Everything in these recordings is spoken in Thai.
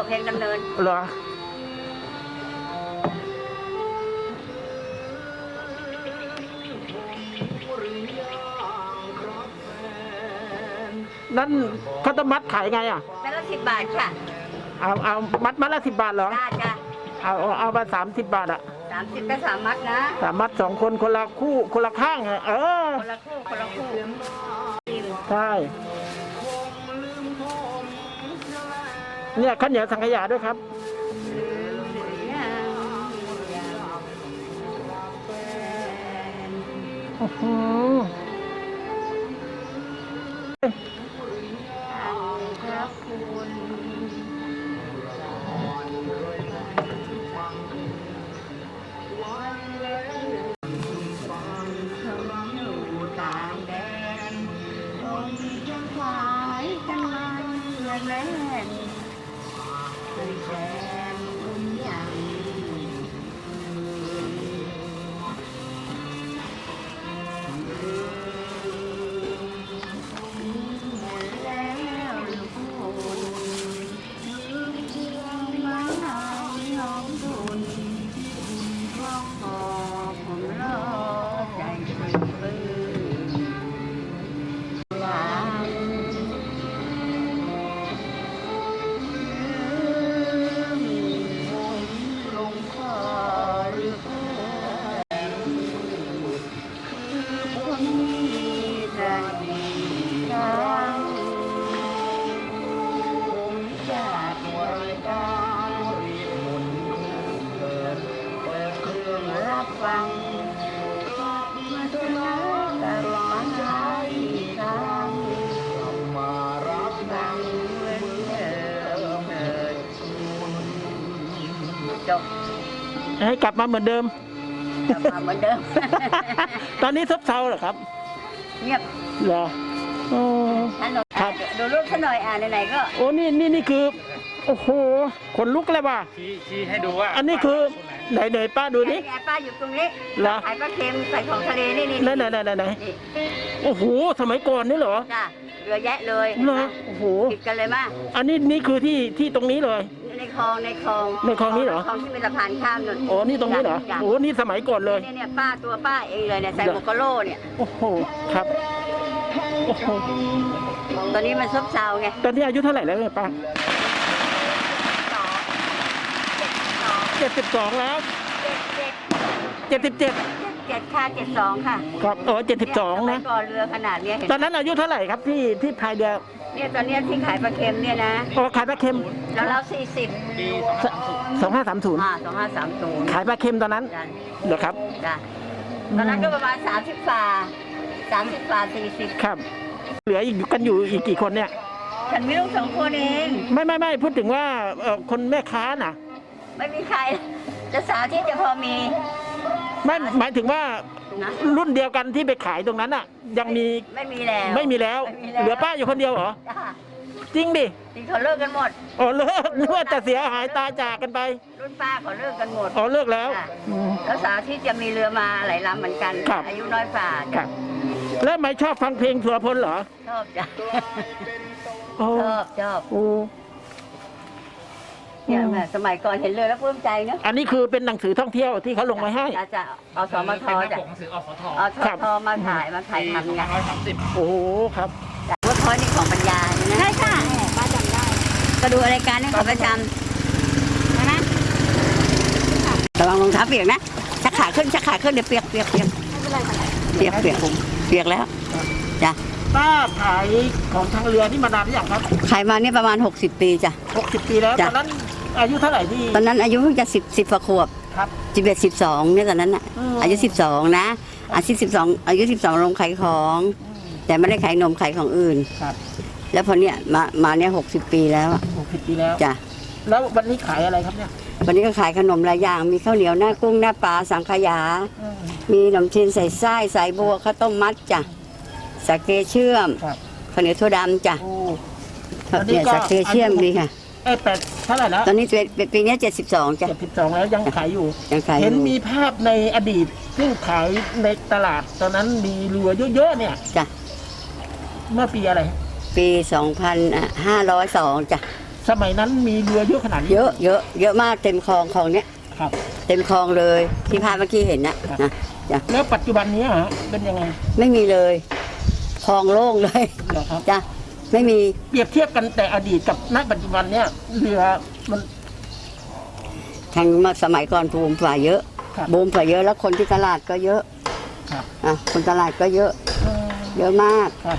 ขอเพลงดำเนิน เหรอ นั่นข้าวต้มมัดขายไงอะ แม่ละสิบบาทค่ะเอาเอามัดมัดละสิบบาทเหรอ ได้จ้ะเอาเอาเอามาสามสิบบาทอะสามสิบก็สามมัดนะ สามมัดสองคนคนละคู่คนละข้างอะเออ คนละคู่ คนละคู่อิ่มใช่ เนี่ยข้าวเหนียวสังขยาด้วยครับ โอ้โหือพระคุณ จบให้กลับมาเหมือนเดิม กลับมาเหมือนเดิม ตอนนี้ซบเซาเหรอครับ เงียบเหรอโอ้ท่านหน่อยครับดูรูปท่านหน่อยอ่านไหนๆก็โอ้นี่นี่นี่คือ โอ้โหขนลุกเลยว่ะ ชี้ชี้ให้ดูว่าอันนี้คือไหนไหนป้าดูดินี่ไงป้าอยู่ตรงนี้เหรอ ขายปลาเค็มใส่ของทะเลนี่นี่ไหนไหนไหนไหนไหนนี่โอ้โหสมัยก่อนนี่เหรอจ้ะเรือแยะเลยเหรอโอ้โหติดกันเลยมากอันนี้นี่คือที่ที่ตรงนี้เลย ในคลองในคลองในคลองนี้เหรอคลองที่เป็นสะพานข้ามนู่นโอ้นี่ตรงนี้เหรอจ้ะโอ้นี่สมัยก่อนเลยเนี่ยเนี่ยป้าตัวป้าเองเลยเนี่ยใส่เหรอหมวกกะโหล่เนี่ยโอ้โหครับโอ้โหตอนนี้มันซบเซาไงตอนนี้อายุเท่าไหร่แล้วเนี่ยป้าสองเจ็ดสองเจ็ดสิบสองแล้วเจ็ดเจ็ดเจ็ดสิบเจ็ดเจ็ดค่ะเจ็ดสองค่ะครับโอ้เจ็ดสิบสองเยนะสมัยก่อนเรือขนาดเนี้ยเห็นตอนนั้นอายุเท่าไหร่ครับที่ที่พายเรือ เนี่ยตอนเนี้ยที่ขายปลาเค็มเนี่ยนะโอ้ขายปลาเค็มแล้วเราสี่สิบปีสองห้าสามศูนย์อ่าสองห้าสามศูนย์ขายปลาเค็มตอนนั้นจ้ะเหรอครับจ้ะตอนนั้นก็ประมาณสามสิบฝาสามสิบฝาสี่สิบครับ เหลืออีกกันอยู่อีกกี่คนเนี่ย ฉันมีลูกสองคนเอง ไม่ไม่ไม่พูดถึงว่าเอ่อคนแม่ค้าน่ะ ไม่มีใครจะสาวที่จะพอมี ไม่หมายถึงว่า นะรุ่นเดียวกันที่ไปขายตรงนั้นอะ ยังมีไม่มีแล้วไม่มีแล้ว ไม่มีแล้วเหลือป้าอยู่คนเดียวเหรอ จ้ะจริงดิที่เขาเลิกกันหมด อ๋อเลิกนึกว่าจะเสียหายตายจากกันไปรุ่นป้าเขาเลิกกันหมดอ๋อเลิกแล้วค่ะอืม แล้วสาวที่จะมีเรือมาหลายลำเหมือนกัน ครับ อายุน้อยฝ่าครัจ้ะบแล้วไม่ชอบฟังเพลงสุรพลเหรอชอบจ้ะโอ้ชอบชอบ โอ้ เนี่ยแม่สมัยก่อนเห็นเรือแล้วปลื้มใจเนอะอันนี้คือเป็นหนังสือท่องเที่ยวที่เขาลงไว้ให้ จะจะเอาสมทเป็นหน้าจ้ะปกหนังสืออสทเอาทครับทมาถ่ายมาถ่ายปีทำไง2530โอ้โหครับเวิร์คพอยต์นี่ของปัญญาใช่ไหมใช่ค่ะป้าจำได้ก็ดูรายการนี่เขาประจำนะนะระวังรองเท้าเปียกนะชักขาขึ้นชักขาขึ้นเดี๋ยวเปียกเปียกเปียกเปียกเปียกเปียกแล้วจ้ะป้าขายของทางเรือนี่มานานหรือยังครับขายมาเนี่ยประมาณ 60 ปีจ้ะ 60 ปีแล้วตจ้ะอนนั้น อายุเท่าไหร่ที่ ตอนนั้นอายุเพิ่งจะสิบสิบกว่าขวบครับสิบเอ็ดสิบสองเนี่ยตอนนั้นอะอืม อายุสิบสองนะอายุสิบสองอายุสิบสองลงขายของ แต่ไม่ได้ขายนมขายของอื่น ครับแล้วพอเนี่ยมามาเนี่ยหกสิบปีแล้วอะ60ปีแล้ว จ้ะแล้ววันนี้ขายอะไรครับเนี่ยวันนี้ก็ขายขนมหลายอย่างมีข้าวเหนียวหน้ากุ้งหน้าปลาสังขยา อืมมีขนมจีนใส่ไส้ใส่บัวข้าวต้มมัดจ้ะสาเกเชื่อมครับข้าวเหนียวถั่วดำจ้ะโอ้อันนี้เนี่ยก็สาเกเชื่อมดีค่ะ เอ้ยแปดเท่าไหร่แล้วตอนนี้เป็นเป็นปีเนี้เจ็ดสิบสองจ้ะ72แล้วยังขายอยู่ ยังขายอเห็นยู่มีภาพในอดีตซึ่งขายในตลาดตอนนั้นมีเรือเยอะๆเนี่ย จ้ะ เมื่อปีอะไร ปีสองพันห้าร้อยสองจ้ะ สมัยนั้นมีเรือเยอะขนาดนี้เยอะเยอะเยอะมากเต็มคลองคลองเนี้ยครับ เต็มคลองเลยที่พาเมื่อกี้เห็นนะครับ นะจ้ะแล้วปัจจุบันนี้ฮะเป็นยังไงไม่มีเลยคลองโล่งเลย เหรอครับ จ้ะ ไม่มี เปรียบเทียบกันแต่อดีตกับณปัจจุบันเนี่ยเรือมันทางมาสมัยก่อนบูมฝ่าเยอะครับ บูมฝ่าเยอะแล้วคนที่ตลาดก็เยอะครับ อะคนตลาดก็เยอะ เออเยอะมาก ครับ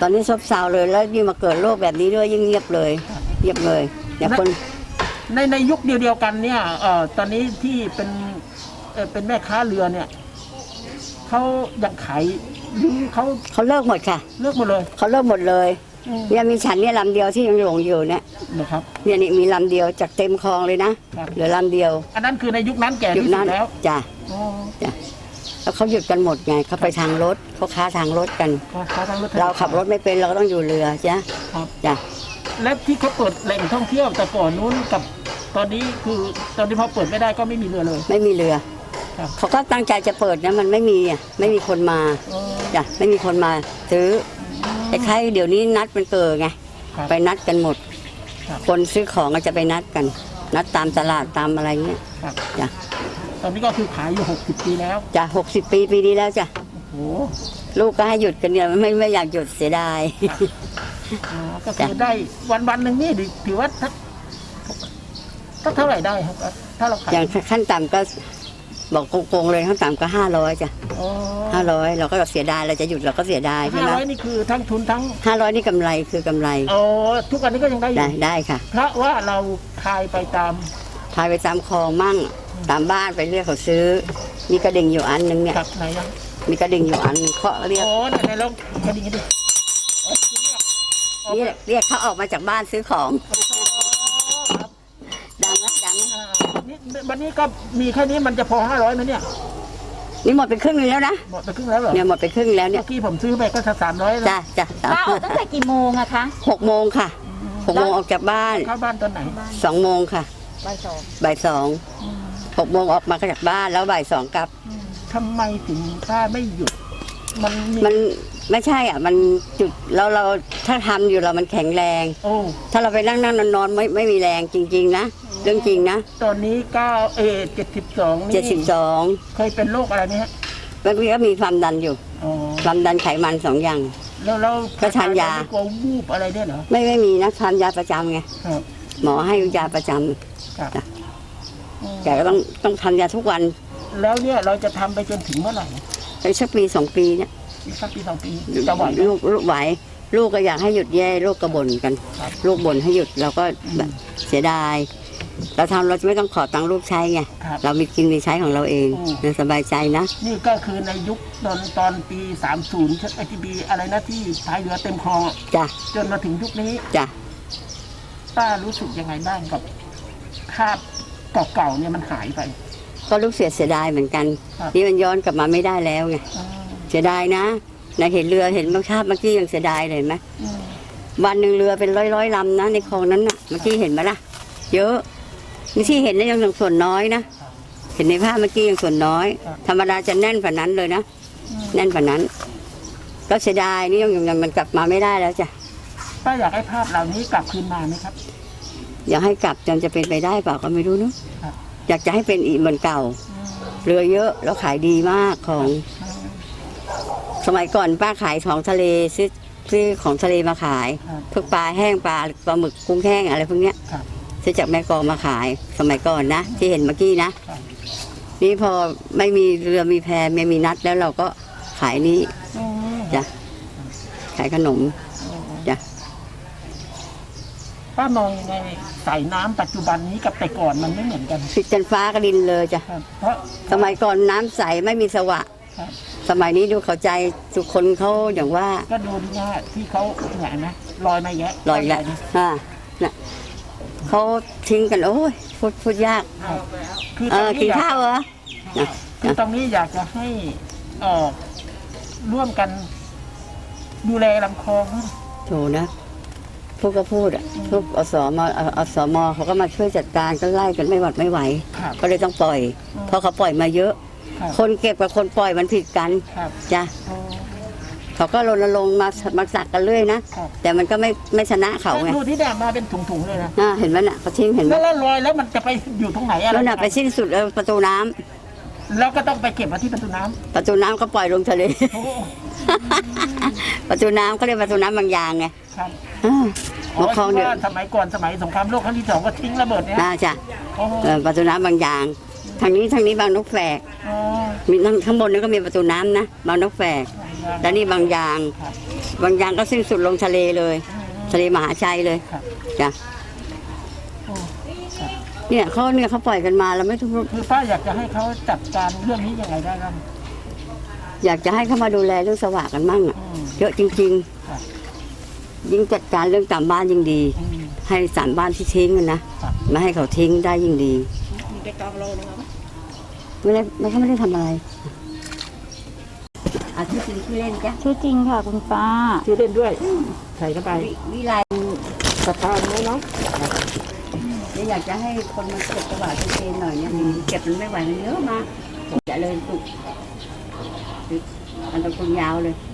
ตอนนี้ซบเซาเลยแล้วยิ่งมาเกิดโรคแบบนี้ด้วยยิ่งเงียบเลย ครับเงียบเลยเนี่ยคนในในยุคเดียวๆกันเนี่ยเอ่อตอนนี้ที่เป็นเอ่อเป็นแม่ค้าเรือเนี่ยเขายังขาย หรือเขาเขาเลิกหมดค่ะ เลิกหมดเลยเขาเลิกหมดเลยอืมเนี่ยมีฉันเนี่ยลำเดียวที่ยังหลงอยู่เนี่ยนะครับเนี่ยนี่มีลำเดียวจากเต็มคลองเลยนะครับเหลือลำเดียว อันนั้นคือในยุคนั้นแก่ยุคที่สุนั้ดนแล้วจ้ะอ๋อแล้วเขาหยุดกันหมดไงเขาไปทางรถเขาค้าทางรถกันก็ค้าทางรถเราขับรถไม่เป็นเราก็ต้องอยู่เรือจ้ะครับจ้ะและที่เขาเปิดแหล่งท่องเที่ยวแต่ก่อนนู้นกับตอนนี้คือตอนนี้พอเปิดไม่ได้ก็ไม่มีเรือเลย ไม่มีเรือครับ เขาก็ตั้งใจจะเปิดนะมันไม่มีอะไม่มีคนมาอ๋อจ้ะไม่มีคนมาซื้อไอ้ใครเดี๋ยวนี้นัดมันเกิดไงครับไปนัดกันหมดครับคนซื้อของก็จะไปนัดกัน นัดตามตลาดตามอะไรเงี้ยครับจ้ะตอนนี้ก็คือขายอยู่ 60 ปีแล้วจ้ะหกสิบปีปีนี้แล้วจ้ะโอ้ลูกก็ให้หยุดกันเนี่ยไม่ไม่อยากหยุดเสียดายอ๋อก็คือได้วันวันๆหนึ่งนี่ถือว่าถ้าก็เท่าไหร่ได้ครับถ้าเราขายอย่างขั้นต่ำก็ บอกโกงๆเลยขั้นต่ำก็ห้าร้อยจ้ะอ๋อห้าร้อยเราก็เสียดายเราจะหยุดเราก็เสียดายใช่ห้าไหมร้อยนี่คือทั้งทุนทั้งห้าร้อยนี่กำไรคือกำไรอ๋อทุกวันนี้ก็ยังได้อได้ยู่ได้ค่ะ เพราะว่าเราทายไปตามพายไปตามคลองมั่งตามบ้านไปเรียกเขาซื้อ มีกระดิ่งอยู่อันหนึงเนี่ยกับไหนยังมีกระดิ่งอยู่อันหนึ่งเคาะเรียกโอ้ไหนไหนลองกระดิ่งดิอ๋อเรียกเรียกเขาออกมาจากบ้านซื้อของ วันนี้ก็มีแค่นี้มันจะพอห้าร้อยไหมเนี่ยนี่หมดไปครึ่งหนึงแล้วนะหมดไปครึ่งแล้วเหรอเนี่ยหมดไปครึ่งแล้วเนี่เมื่ยอกี้ผมซื้อไปก็สามร้อยแล้วจ้ะจ้ะสามป้าออกตั้งแต่กี่โมงอะคะหกโมงค่ะหกโมงออกจากบ้านเข้าบ้านตอนไหนสองโมงค่ะบ่ายสองบ่ายสองหกโมงออกมาจากบ้านแล้วบ่ายสองกลับทำไมถึงป้าไม่หยุด มันมีมันไม่ใช่อะ มันจุดเราเราถ้าทำอยู่เรามันแข็งแรง โอ้ถ้าเราไปนั่งนั่งนอนนอนไม่ไม่มีแรงจริง ๆ นะเรื่องจริงนะตอนนี้เก้าเอเจ็ดสิบสองนี่เจ็ดสิบสองเคยเป็นโรคอะไรไหมฮะบางทีก็มีความดันอยู่อ๋อความดันไขมันสองอย่าง แล้วแล้วก็ทานยา ไม่กลัววูบอะไรด้วยเหรอไม่ไม่มีนะทานยาประจำไงครับหมอให้ยาประจำครับจ้ะแต่ก็ต้องต้องทานยาทุกวัน แล้วเนี่ยเราจะทำไปจนถึงเมื่อไหร่ ไปสักปีสองปีเนี่ยอีกสักปีสองปีจะไหวไหม ลูกลูกไหว ลูกก็อยากให้หยุดแย่ลูกก็บ่นกัน ครับ ลูกบ่นให้หยุดเราก็แบบเสียดาย เราทำเราจะไม่ต้องขอตังค์ลูกใช้ไงครับ เรามีกินมีใช้ของเราเองอืม เราสบายใจนะ นี่ก็คือในยุคตอนตอนปีสามศูนย์ไอทีบีอะไรนะที่พายเรือเต็มคลองอะจ้ะจนมาถึงยุคนี้จ้ะป้ารู้สึกยังไงบ้างกับภาพเก่าๆเนี่ยมันหายไป ก็ลูกเสียเสียดายเหมือนกัน ครับ นี่มันย้อนกลับมาไม่ได้แล้วไงอ่าเสียดายนะนะเห็นเรือเห็นบางภาพเมื่อกี้ยังเสียดายเลยเห็นไหมอืมวันหนึ่งเรือเป็นร้อยร้อยๆลำนะในคลองนั้นน่ะเมื่อกี้เห็นไหมล่ะ เยอะเมื่อกี้เห็นนะยังส่วนน้อยนะเห็นในภาพเมื่อกี้ยังส่วนน้อย ธรรมดาจะแน่นกว่านั้นเลยนะแน่นกว่านั้น ก็เสียดายนี่ยังยังมันกลับมาไม่ได้แล้วจ้ะป้าอยากให้ภาพเหล่านี้กลับคืนมาไหมครับ อยากให้กลับจนจะเป็นไปได้เปล่าก็ไม่รู้เนอะครับ อยากจะให้เป็นอีกเหมือนเก่า เรือเยอะแล้วขายดีมากของ สมัยก่อนป้าขายของทะเลซื้อซื้อของทะเลมาขายครับพวกปลาแห้งปลาปลาหมึกกุ้งแห้งอะไรพวกเนี้ยครับซื้อจากแม่กลองมาขายสมัยก่อนนะที่เห็นเมื่อกี้นะครับนี่พอไม่มีเรือมีแพไม่มีนัดแล้วเราก็ขายนี้อืมจ้ะขายขนมจ้ะ ป้ามองยังไงสายน้ำปัจจุบันนี้กับแต่ก่อนมันไม่เหมือนกันผิดกันฟ้ากับดินเลยจ้ะ ครับ เพราะสมัยก่อนน้ำใสไม่มีสวะ ครับสมัยนี้ดูเข้าใจทุกคนเขาอย่างว่าก็ดูที่ว่าที่เขาเนี่ยเห็นไหมลอยมาแยะลอยละอ่าน่ะเขาทิ้งกันโอ้ยพูดพูดยากครับคือเอตรงอนี้กินอยากข้าวเหรอนะคือตรงนี้อยากจะให้เออร่วมกัน ดูแลลำคลอง โถนะ พูดก็พูดอะทุกอสมออสมเขาก็มาช่วยจัดการก็ไล่กันไม่หวัดไม่ไหว ครับ ก็เลยต้องปล่อย เพราะเขาปล่อยมาเยอะ ครับ คนเก็บกับคนปล่อยมันผิดกันครับ จ้ะโอ้เขาก็รณรงค์มามาสักกันเรื่อยนะครับ แต่มันก็ไม่ไม่ชนะเขาไงดูที่แดงมาเป็นถุงๆเลยนะน่าเห็นไหมน่ะเขาทิ้งเห็นไหมแล้วแล้วลอยแล้วมันจะไปอยู่ตรงไหนอะไรแล้วน่ะไปสิ้นสุดเออประตูน้ำแล้วก็ต้องไปเก็บมาที่ประตูน้ำประตูน้ำก็ปล่อยลงทะเล โอ้ประตูน้ำเขาเรียกประตูน้ำบางยางไงครับ อ่าอ๋อมาคลองที่เดือว่าสมัยก่อนสมัยสงครามโลกครั้งที่สองก็ทิ้งระเบิดเนี่ยน่าจะโอ้โหเออประตูน้ำบางยาง ทางนี้ทางนี้บางนกแฝกอ๋อมีทั้งข้างบนนั้นก็มีประตูน้ำนะบางนกแฝกแล้วนี่บางยางครับบางยางก็สิ้นสุดลงทะเลเลย ทะเลมหาชัยเลยครับจ้ะโอ้ครับเนี่ยเขาเนี่ยเขาปล่อยกันมาเราไม่ทุกคือป้าอยากจะให้เขาจัดการเรื่องนี้ยังไงได้บ้างอยากจะให้เขามาดูแลเรื่องสว่างกันมั่งอะอืม เยอะจริง ครับ ๆ ยิ่งจัดการเรื่องตามบ้านยิ่งดีอืมให้สามบ้านที่ทิ้งกันนะครับไม่ให้เขาทิ้งได้ยิ่งดีมีไปกองโลนึงเอาไหมไม่ได้ไม่เขาไม่ได้ทำอะไรอาที่จริงที่อเล่นจ้ะชื่อจริงค่ะคุณป้าชื่อเล่นด้วยใส่เข้าไปวิวิไลสะพานไหมเนาะเนี่ยอยากจะให้คนมาเก็บกระบะที่เทนหน่อยเนี่ยเก็บมันไม่ไหวมันเยอะมากจะเลยตุกอันตะกุนยาวเลยอ